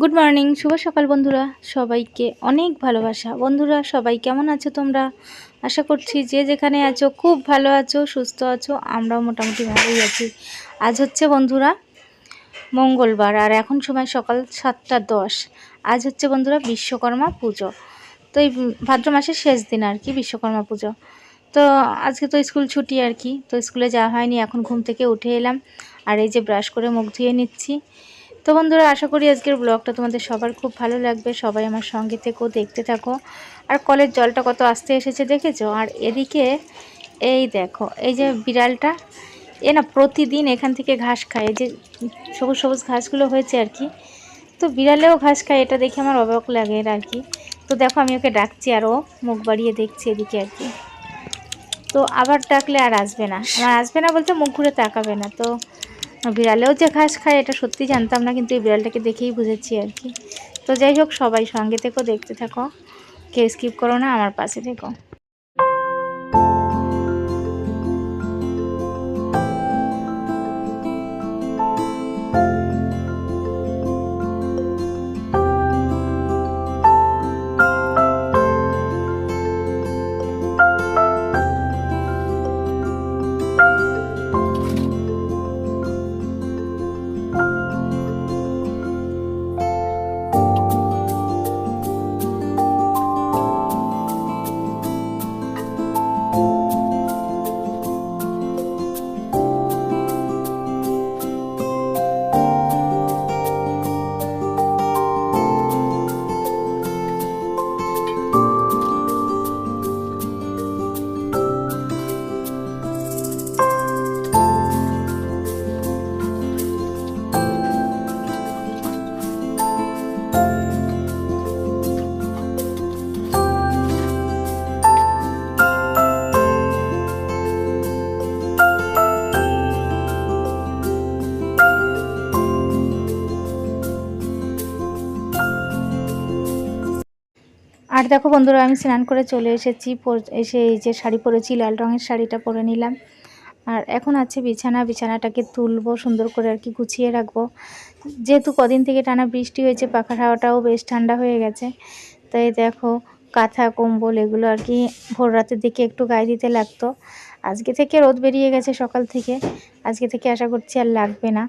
Good morning শুভ সকাল বন্ধুরা। সবাইকে অনেক ভালোবাসা। বন্ধুরা, সবাই কেমন আছো তোমরা? আশা করছি যে যেখানে আছো, খুব ভালো আছো, সুস্থ আছো, আমরাও মোটামুটি ভালোই আছি। আজ হচ্ছে বন্ধুরা, মঙ্গলবার, আর এখন সময় সকাল সাতটা দশ। আজ হচ্ছে বন্ধুরা বিশ্বকর্মা পুজো। তো এই ভাদ্র মাসের শেষ দিন আর কি, বিশ্বকর্মা পুজো। তো আজকে তো স্কুল ছুটি আর কি, তো স্কুলে যাওয়া হয়নি, এখন ঘুম থেকে উঠে এলাম। আর এই যে ব্রাশ করে মুখ ধুয়ে নিচ্ছি। তো বন্ধুরা, আশা করি আজকের ব্লগটা তোমাদের সবার খুব ভালো লাগবে। সবাই আমার সঙ্গে থেকেও দেখতে থাকো। আর কলের জলটা কত আসতে এসেছে দেখেছ? আর এদিকে এই দেখো, এই যে বিড়ালটা, এ না প্রতিদিন এখান থেকে ঘাস খায়। যে সবুজ সবুজ ঘাসগুলো হয়েছে আর কি। তো বিড়ালেও ঘাস খায়, এটা দেখে আমার অবাক লাগে আর কি। তো দেখো, আমি ওকে ডাকছি আর ও মুখ বাড়িয়ে দেখছি এদিকে আর কি। তো আবার ডাকলে আর আসবে না। আমার আসবে না বলতে মুখ ঘুরে তাকাবে না। তো বিড়ালেও যে ঘাস খায়, এটা সত্যি জানতাম না, কিন্তু এই বিড়ালটাকে দেখেই বুঝেছি আর কি। তো যাই হোক, সবাই সঙ্গে থেকো, দেখতে থাকো। কেউ স্কিপ করো না, আমার পাশে থেকো। আর দেখো বন্ধুরা, আমি স্নান করে চলে এসেছি এসে এই যে শাড়ি পরেছি, লাল রঙের শাড়িটা পরে নিলাম। আর এখন আছে বিছানা, বিছানাটাকে তুলবো, সুন্দর করে আর কি গুছিয়ে রাখব। যেহেতু কদিন থেকে টানা বৃষ্টি হয়েছে পাখার হাওয়াটাও বেশ ঠান্ডা হয়ে গেছে। তাই দেখো, কাঁথা, কম্বল এগুলো আর কি ভোর রাতের দিকে একটু গায়ে দিতে লাগতো। আজকে থেকে রোদ বেরিয়ে গেছে সকাল থেকে। আজকে থেকে আশা করছি আর লাগবে না।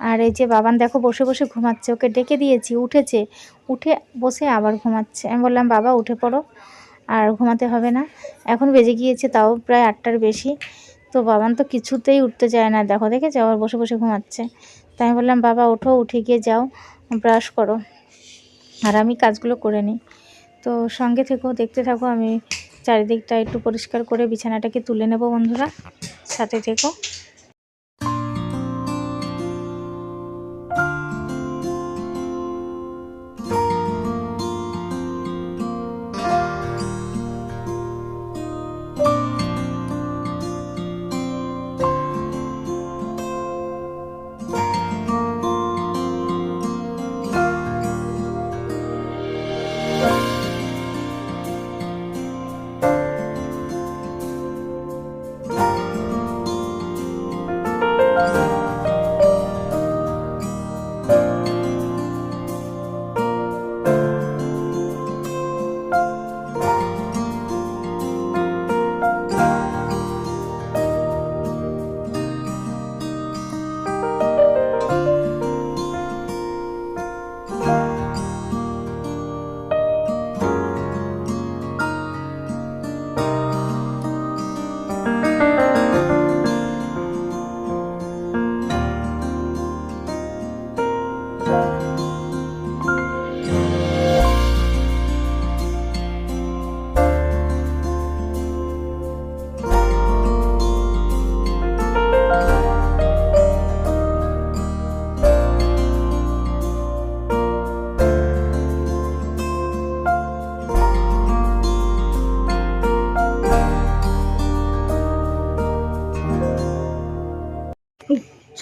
আর এই যে বাবান দেখো বসে বসে ঘুমাচ্ছে, ওকে ডেকে দিয়েছি, উঠেছে। উঠে বসে আবার ঘুমাচ্ছে। আমি বললাম, বাবা, উঠে পড়ো, আর ঘুমাতে হবে না। এখন বেজে গিয়েছে, তাও প্রায় আটটার বেশি। তো বাবান তো কিছুতেই উঠতে চায় না, দেখো, দেখেছে? আবার বসে বসে ঘুমাচ্ছে। তাই আমি বললাম, বাবা, ওঠো, উঠে গিয়ে যাও, ব্রাশ করো। আর আমি কাজগুলো করে নিই। তো সঙ্গে থেকেও দেখতে থাকো, আমি চারিদিকটা একটু পরিষ্কার করে বিছানাটাকে তুলে নেব বন্ধুরা। সাথে থেকো।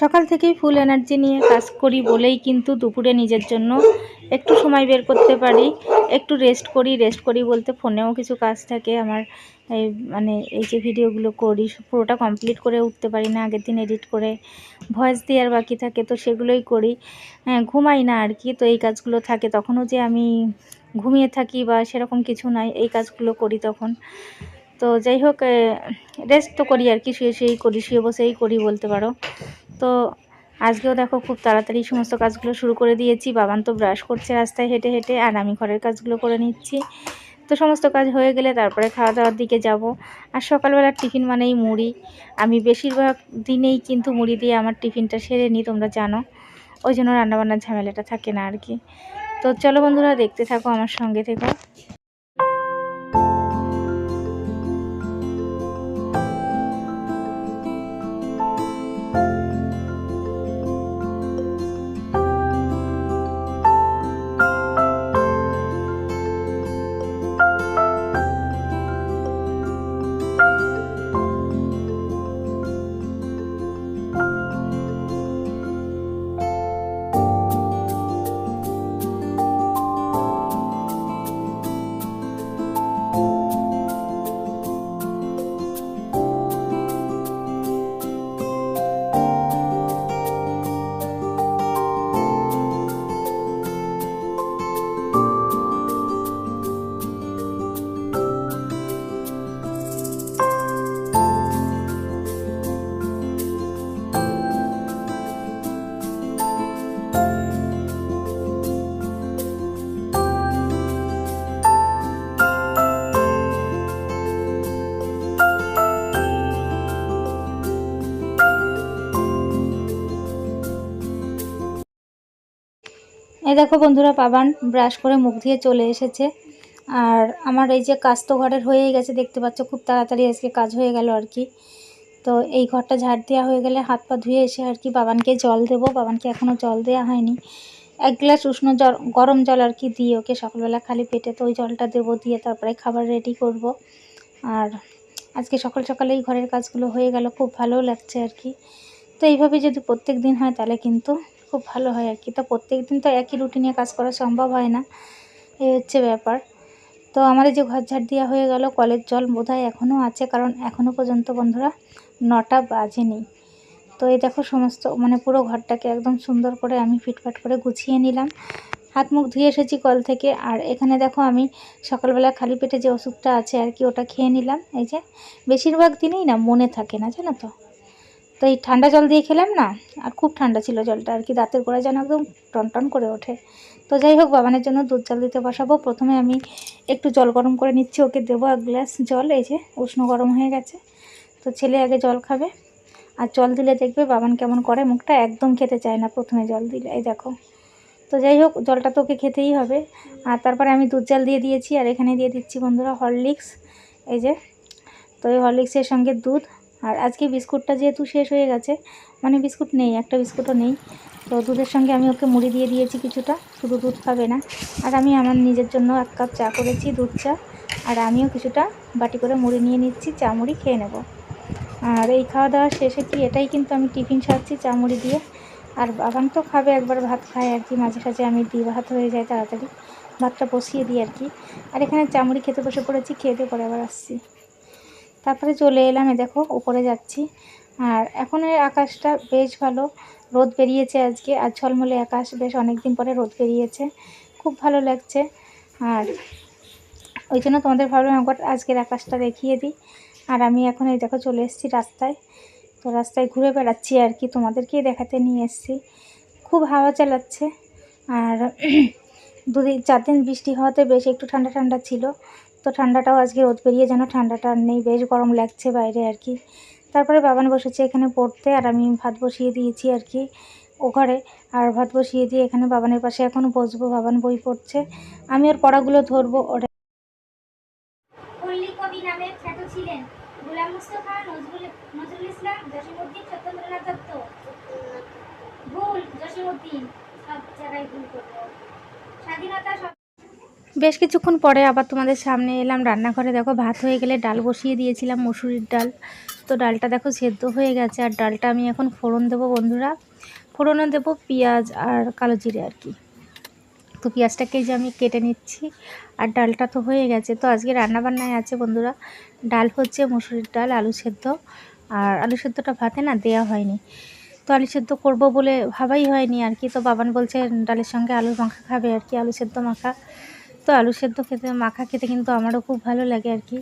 সকাল থেকেই ফুল এনার্জি নিয়ে কাজ করি বলেই কিন্তু দুপুরে নিজের জন্য একটু সময় বের করতে পারি। একটু রেস্ট করি রেস্ট করি বলতে ফোনেও কিছু কাজ থাকে। আমার এই মানে এই যে ভিডিওগুলো করি, পুরোটা কমপ্লিট করে উঠতে পারি না, আগের দিন এডিট করে ভয়েস দেওয়ার বাকি থাকে, তো সেগুলোই করি। হ্যাঁ ঘুমাই না আর কি, তো এই কাজগুলো থাকে। তখনও যে আমি ঘুমিয়ে থাকি বা সেরকম কিছু নাই, এই কাজগুলো করি তখন। তো যাই হোক রেস্ট তো করি আর কি, শুয়ে শুয়েই করি, শুয়ে বসেই করি বলতে পারো। তো আজকেও দেখো খুব তাড়াতাড়ি সমস্ত কাজগুলো শুরু করে দিয়েছি বাবান তো ব্রাশ করছে রাস্তায় হেঁটে হেঁটে, আর আমি ঘরের কাজগুলো করে নিচ্ছি। তো সমস্ত কাজ হয়ে গেলে তারপরে খাওয়া দাওয়ার দিকে যাব। আর সকালবেলার টিফিন মানেই মুড়ি। আমি বেশিরভাগ দিনেই কিন্তু মুড়ি দিয়ে আমার টিফিনটা সেরে নিই, তোমরা জানো। ওই জন্য রান্নাবান্নার ঝামেলাটা থাকে না আর কি। তো চলো বন্ধুরা, দেখতে থাকো আমার সঙ্গে থেকো দেখো বন্ধুরা পাবান ব্রাশ করে মুখ দিয়ে চলে এসেছে। আর আমার এই যে কাজ তো ঘরের হয়েই গেছে, দেখতে পাচ্ছ খুব তাড়াতাড়ি আজকে কাজ হয়ে গেল আর কি। তো এই ঘরটা ঝাড় দেওয়া হয়ে গেলে হাত পা ধুয়ে এসে আর কি বাবানকে জল দেবো। বাবানকে এখনও জল দেওয়া হয়নি। এক গ্লাস উষ্ণ জল, গরম জল আর কি দিয়ে ওকে সকালবেলা খালি পেটে তো ওই জলটা দেবো, দিয়ে তারপরে খাবার রেডি করব। আর আজকে সকাল সকালেই ঘরের কাজগুলো হয়ে গেল, খুব ভালো লাগছে আর কি। তো এইভাবে যদি প্রত্যেক দিন হয় তাহলে কিন্তু খুব ভালো হয় আর কি। তো প্রত্যেক দিন তো একই রুটিনে কাজ করা সম্ভব হয় না। এই হচ্ছে ব্যাপার। তো আমাদের যে ঘর ঝাড় দেওয়া হয়ে গেল, কলের জল বোধহয় এখনও আছে, কারণ এখনও পর্যন্ত বন্ধুরা নটা বাজেনি। তো এই দেখো সমস্ত মানে পুরো ঘরটাকে একদম সুন্দর করে আমি ফিটফাট করে গুছিয়ে নিলাম। হাত মুখ ধুয়ে এসেছি কল থেকে। আর এখানে দেখো আমি সকালবেলা খালি পেটে যে ওষুধটা আছে আর কি, ওটা খেয়ে নিলাম। এই যে, বেশিরভাগ দিনেই না, মনে থাকে না, জানো তো? তো এই ঠান্ডা জল দিয়ে খেলাম না, আর খুব ঠান্ডা ছিল জলটা, আর কি দাঁতের গোড়ায় যেন একদম টন টন করে ওঠে। তো যাই হোক, বাবানের জন্য দুধ জল দিতে বসাবো। প্রথমে আমি একটু জল গরম করে নিচ্ছি, ওকে দেবো এক গ্লাস জল, এই যে উষ্ণ গরম হয়ে গেছে। তো ছেলে আগে জল খাবে, আর জল দিলে দেখবে বাবান কেমন করে, মুখটা একদম খেতে চায় না প্রথমে জল দিলে, এই দেখো। তো যাই হোক, জলটা তো ওকে খেতেই হবে। আর তারপরে আমি দুধ জল দিয়ে দিয়েছি, আর এখানে দিয়ে দিচ্ছি বন্ধুরা হরলিক্স, এই যে। তো এই হরলিক্সের সঙ্গে দুধ আর আজকে বিস্কুটটা যেহেতু শেষ হয়ে গেছে মানে বিস্কুট নেই, একটা বিস্কুটও নেই, তো দুধের সঙ্গে আমি ওকে মুড়ি দিয়ে দিয়েছি কিছুটা, শুধু দুধ খাবে না। আর আমি আমার নিজের জন্য এক কাপ চা করেছি, দুধ চা, আর আমিও কিছুটা বাটি করে মুড়ি নিয়ে নিচ্ছি, চা মুড়ি খেয়ে নেব। আর এই খাওয়া দাওয়া শেষে কি এটাই কিন্তু আমি টিফিন সারছি চা মুড়ি দিয়ে। আর বাবান তো খাবে, একবার ভাত খায় আর কি, মাঝে সাঝে আমি দিই, ভাত হয়ে যায় তাড়াতাড়ি, ভাতটা বসিয়ে দিই আর কি। আর এখানে চামড়ি খেতে বসে পড়েছি, খেয়ে দিয়ে পরে আবার আসছি। তারপরে চলে এলাম এ দেখো, উপরে যাচ্ছি। আর এখন এর আকাশটা বেশ ভালো, রোদ বেরিয়েছে আজকে, আর ঝলমলে আকাশ, বেশ অনেক দিন পরে রোদ বেরিয়েছে, খুব ভালো লাগছে। আর ওই জন্য তোমাদের ভাবলাম একবার আজকের আকাশটা দেখিয়ে দিই। আর আমি এখন এই দেখো চলে এসেছি রাস্তায়, তো রাস্তায় ঘুরে বেড়াচ্ছি আর কি, তোমাদেরকেই দেখাতে নিয়ে এসেছি। খুব হাওয়া চালাচ্ছে, আর দুদিন, চার দিন বৃষ্টি হওয়াতে বেশ একটু ঠান্ডা ঠান্ডা ছিল তো ঠান্ডাটাও আজকে রোদ বেরিয়ে যেন ঠান্ডাটা নেই, বেশ গরম লাগছে বাইরে আর কি। তারপরে বাবান বসেছে এখানে পড়তে আর আমি ভাত বসিয়ে দিয়েছি আর কি ও ঘরে। আর ভাত বসিয়ে দিয়ে এখানে বাবানের পাশে এখন বসবো, বাবান বই পড়ছে। আমি ওর পড়াগুলো ধরবো, ওটা স্বাধীনতা সব বেশ কিছুক্ষণ পরে আবার তোমাদের সামনে এলাম রান্নাঘরে। দেখো, ভাত হয়ে গেলে ডাল বসিয়ে দিয়েছিলাম মুসুরির ডাল। তো ডালটা দেখো সেদ্ধ হয়ে গেছে, আর ডালটা আমি এখন ফোড়ন দেবো বন্ধুরা। ফোড়নে দেবো পেঁয়াজ আর কালো জিরে আর কি। তো পেঁয়াজটাকে যে আমি কেটে নিচ্ছি, আর ডালটা তো হয়ে গেছে। তো আজকে রান্নাবান্নায় আছে বন্ধুরা, ডাল হচ্ছে মুসুরির ডাল, আলু সেদ্ধ। আর আলু সেদ্ধটা ভাতে না দেওয়া হয়নি। তো আলু সেদ্ধ করব বলে ভাবাই হয়নি আর কি। তো বাবান বলছে, ডালের সঙ্গে আলু মাখা খাবে আর কি, আলু সেদ্ধ মাখা। তো আলু সেদ্ধ খেতে, মাখা খেতে কিন্তু আমারও খুব ভালো লাগে আর কি।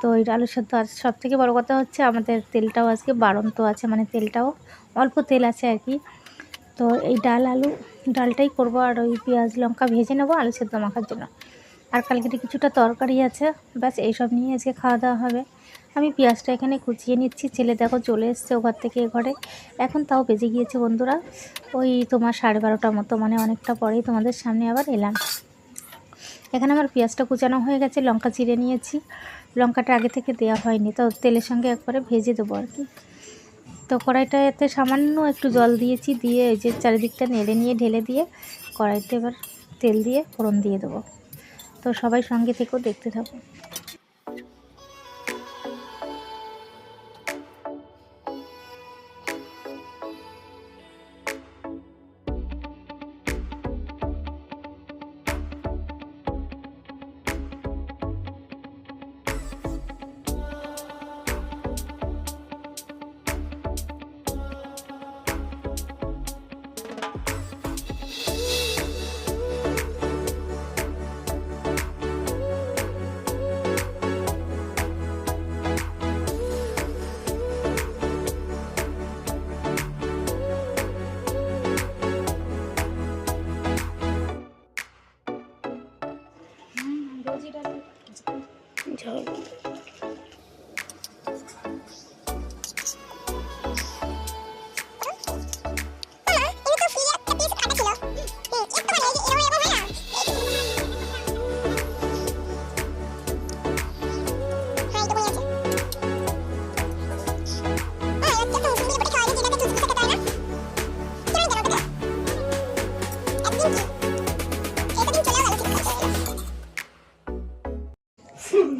তো এই আলু সেদ্ধ আর সব থেকে বড়ো কথা হচ্ছে আমাদের তেলটাও আজকে বাড়ন্ত আছে মানে তেলটাও অল্প তেল আছে আর কি। তো এই ডাল, আলু, ডালটাই করব আর ওই পেঁয়াজ, লঙ্কা ভেজে নেব আলু সেদ্ধ মাখার জন্য। আর কালকের কিছুটা তরকারি আছে, ব্যাস এইসব নিয়ে আজকে খাওয়া দাওয়া হবে। আমি পেঁয়াজটা এখানে কুচিয়ে নিচ্ছি, ছেলে দেখো চলে এসছে ও ঘর থেকে, এ ঘরে। এখন তাও বেজে গিয়েছে বন্ধুরা, ওই তোমার সাড়ে বারোটার মতো মানে অনেকটা পরেই তোমাদের সামনে আবার এলাম। এখানে আমার পেঁয়াজটা কুচানো হয়ে গেছে, লঙ্কা চিড়ে নিয়েছি। লঙ্কাটা আগে থেকে দেওয়া হয়নি, তো তেলের সঙ্গে একবারে ভেজে দেবো আর কি। তো কড়াইটা এতে সামান্য একটু জল দিয়েছি, দিয়ে ওই যে চারিদিকটা নেড়ে নিয়ে ঢেলে দিয়ে কড়াইতে এবার তেল দিয়ে ফোড়ন দিয়ে দেবো। তো সবাই সঙ্গে থেকেও দেখতে থাকো।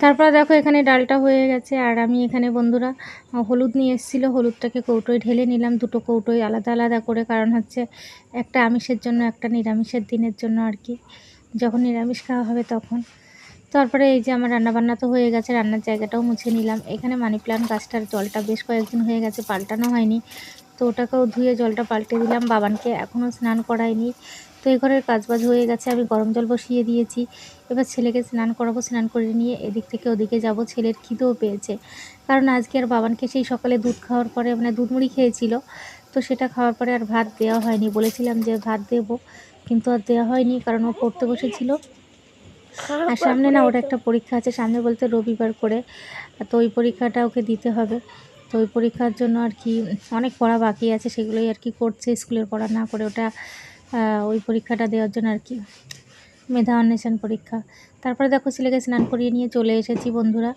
তারপরে দেখো এখানে ডালটা হয়ে গেছে, আর আমি এখানে বন্ধুরা হলুদ নিয়ে এসেছিল। হলুদটাকে কৌটোয় ঢেলে নিলাম, দুটো কৌটোয় আলাদা আলাদা করে, কারণ হচ্ছে একটা আমিষের জন্য, একটা নিরামিষের দিনের জন্য আর কি। যখন নিরামিষ খাওয়া হবে তখন। তারপরে এই যে আমার রান্নাবান্না তো হয়ে গেছে, রান্নার জায়গাটাও মুছে নিলাম। এখানে মানি প্লান্ট গাছটার জলটা বেশ কয়েকদিন হয়ে গেছে, পাল্টানো হয়নি। তো ওটাকেও ধুয়ে জলটা পাল্টে দিলাম। বাবানকে এখনও স্নান করাইনি তো এই ঘরের কাজবাজ হয়ে গেছে আমি গরম জল বসিয়ে দিয়েছি। এবার ছেলেকে স্নান করাবো স্নান করে নিয়ে এদিক থেকে ওদিকে যাব ছেলের খিদেও পেয়েছে। কারণ আজকে আর বাবানকে সেই সকালে দুধ খাওয়ার পরে মানে দুধ মুড়ি খেয়েছিল তো সেটা খাওয়ার পরে আর ভাত দেওয়া হয়নি। বলেছিলাম যে ভাত দেবো কিন্তু আর দেওয়া হয়নি কারণ ও পড়তে বসেছিল। আর সামনে না ওর একটা পরীক্ষা আছে সামনে বলতে রবিবার করে। তো ওই পরীক্ষাটা ওকে দিতে হবে। তো ওই পরীক্ষার জন্য আর কি অনেক পড়া বাকি আছে সেগুলোই আর কি করছে স্কুলের পড়া না করে ওটা ওই পরীক্ষাটা দেওয়ার জন্য আর কি। মেধা অন্বেষণ পরীক্ষা। তারপরে দেখো ছেলেকে স্নান করিয়ে নিয়ে চলে এসেছি বন্ধুরা।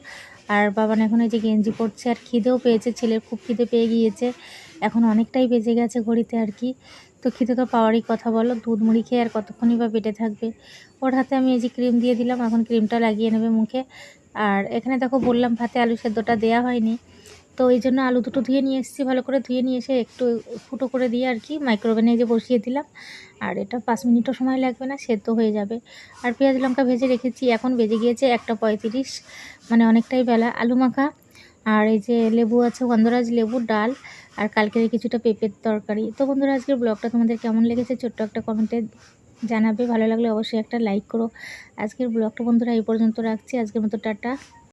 আর বাবান এখন এই যে গেঞ্জি পরছে আর খিদেও পেয়েছে, ছেলের খুব খিদে পেয়ে গিয়েছে। এখন অনেকটাই বেজে গেছে ঘড়িতে আর কি। তো খিদে তো পাওয়ারই কথা বলো, দুধ মুড়ি খেয়ে আর কতক্ষণই বা পেটে থাকবে। ওর হাতে আমি এই যে ক্রিম দিয়ে দিলাম, এখন ক্রিমটা লাগিয়ে নেবে মুখে। আর এখানে দেখো বললাম ভাতে আলু সেদ্ধটা দেওয়া হয়নি। তো এই জন্য আলু দুটো ধুয়ে নিয়ে এসেছি, ভালো করে ধুয়ে নিয়ে এসে একটু ফুটো করে দিয়ে আর কি মাইক্রোওভেনে যে বসিয়ে দিলাম। আর এটা পাঁচ মিনিটও সময় লাগবে না, সেদ্ধ হয়ে যাবে। আর পেঁয়াজ লঙ্কা ভেজে রেখেছি, এখন বেজে গিয়েছে একটা পঁয়ত্রিশ মানে অনেকটাই বেলা। আলু মাখা, আর এই যে লেবু আছে, গন্ধরাজ লেবু, ডাল, আর কালকের কিছুটা পেঁপের তরকারি। তো বন্ধুরা, আজকের ব্লগটা তোমাদের কেমন লেগেছে ছোট্ট একটা কমেন্টে জানাবে। ভালো লাগলে অবশ্যই একটা লাইক করো। আজকের ব্লগটা বন্ধুরা এই পর্যন্ত রাখছি। আজকের মতো টাটা।